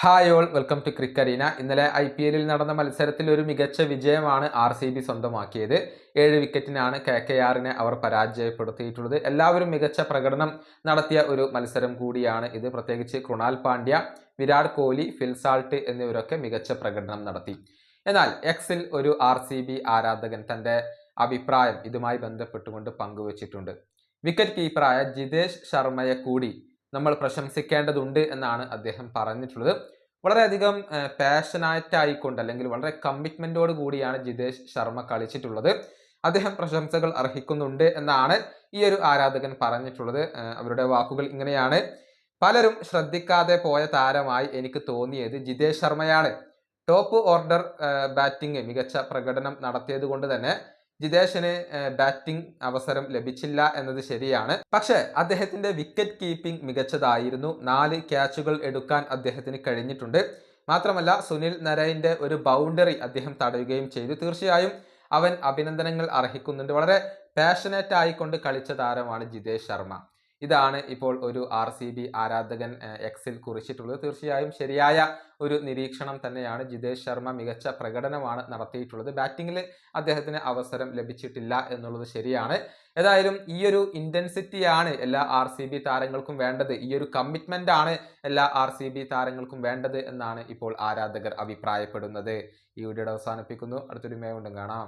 Hi all welcome to Crickarena ഇന്നലെ I P എല്ലിൽ നടന്ന മത്സരത്തിൽ ഒരു മികച്ച വിജയമാണ് ആർ സി ബി സ്വന്തമാക്കിയത്. ഏഴ് വിക്കറ്റിനാണ് കെ കെ ആറിനെ അവർ പരാജയപ്പെടുത്തിയിട്ടുള്ളത്. എല്ലാവരും മികച്ച പ്രകടനം നടത്തിയ ഒരു മത്സരം കൂടിയാണ് ഇത്. പ്രത്യേകിച്ച് കൃണാൽ പാണ്ഡ്യ വിരാട് കോഹ്ലി ഫിൽസാൾട്ട് എന്നിവരൊക്കെ മികച്ച പ്രകടനം നടത്തി. എന്നാൽ എക്സിൽ ഒരു ആർ ആരാധകൻ തന്റെ അഭിപ്രായം ഇതുമായി ബന്ധപ്പെട്ടുകൊണ്ട് പങ്കുവച്ചിട്ടുണ്ട്. വിക്കറ്റ് കീപ്പറായ ജിതേഷ് ശർമ്മയെ കൂടി നമ്മൾ പ്രശംസിക്കേണ്ടതുണ്ട് എന്നാണ് അദ്ദേഹം പറഞ്ഞിട്ടുള്ളത്. വളരെയധികം പാഷനായിട്ട് ആയിക്കൊണ്ട് അല്ലെങ്കിൽ വളരെ കമ്മിറ്റ്മെന്റോട് കൂടിയാണ് ജിതേഷ് ശർമ്മ കളിച്ചിട്ടുള്ളത്. അദ്ദേഹം പ്രശംസകൾ അർഹിക്കുന്നുണ്ട് എന്നാണ് ഈ ഒരു ആരാധകൻ പറഞ്ഞിട്ടുള്ളത്. അവരുടെ വാക്കുകൾ ഇങ്ങനെയാണ്. പലരും ശ്രദ്ധിക്കാതെ പോയ താരമായി എനിക്ക് തോന്നിയത് ജിതേഷ് ശർമ്മയാണ്. ടോപ്പ് ഓർഡർ ബാറ്റിംഗ് മികച്ച പ്രകടനം നടത്തിയത് കൊണ്ട് തന്നെ ജിതേഷിന് ബാറ്റിംഗ് അവസരം ലഭിച്ചില്ല എന്നത് ശരിയാണ്. പക്ഷേ അദ്ദേഹത്തിന്റെ വിക്കറ്റ് കീപ്പിംഗ് മികച്ചതായിരുന്നു. നാല് ക്യാച്ചുകൾ എടുക്കാൻ അദ്ദേഹത്തിന് കഴിഞ്ഞിട്ടുണ്ട്. മാത്രമല്ല സുനിൽ നരൈന്റെ ഒരു ബൗണ്ടറി അദ്ദേഹം തടയുകയും ചെയ്തു. തീർച്ചയായും അവൻ അഭിനന്ദനങ്ങൾ അർഹിക്കുന്നുണ്ട്. വളരെ പാഷനേറ്റ് ആയിക്കൊണ്ട് കളിച്ച താരമാണ് ജിതേഷ് ശർമ്മ. ഇതാണ് ഇപ്പോൾ ഒരു ആർ സി ബി ആരാധകൻ എക്സിൽ കുറിച്ചിട്ടുള്ളത്. തീർച്ചയായും ശരിയായ ഒരു നിരീക്ഷണം തന്നെയാണ് ജിതേഷ് ശർമ്മ മികച്ച പ്രകടനമാണ് നടത്തിയിട്ടുള്ളത്. ബാറ്റിങ്ങിൽ അദ്ദേഹത്തിന് അവസരം ലഭിച്ചിട്ടില്ല എന്നുള്ളത് ശരിയാണ്. ഏതായാലും ഈ ഒരു ഇന്റൻസിറ്റിയാണ് എല്ലാ ആർ സി ബി താരങ്ങൾക്കും വേണ്ടത്. ഈ ഒരു കമ്മിറ്റ്മെന്റ് ആണ് എല്ലാ ആർ സി ബി താരങ്ങൾക്കും വേണ്ടത് എന്നാണ് ഇപ്പോൾ ആരാധകർ അഭിപ്രായപ്പെടുന്നത്. ഈ വീഡിയോ അവസാനിപ്പിക്കുന്നു. അടുത്തൊരു മേ കൊണ്ടും കാണാം.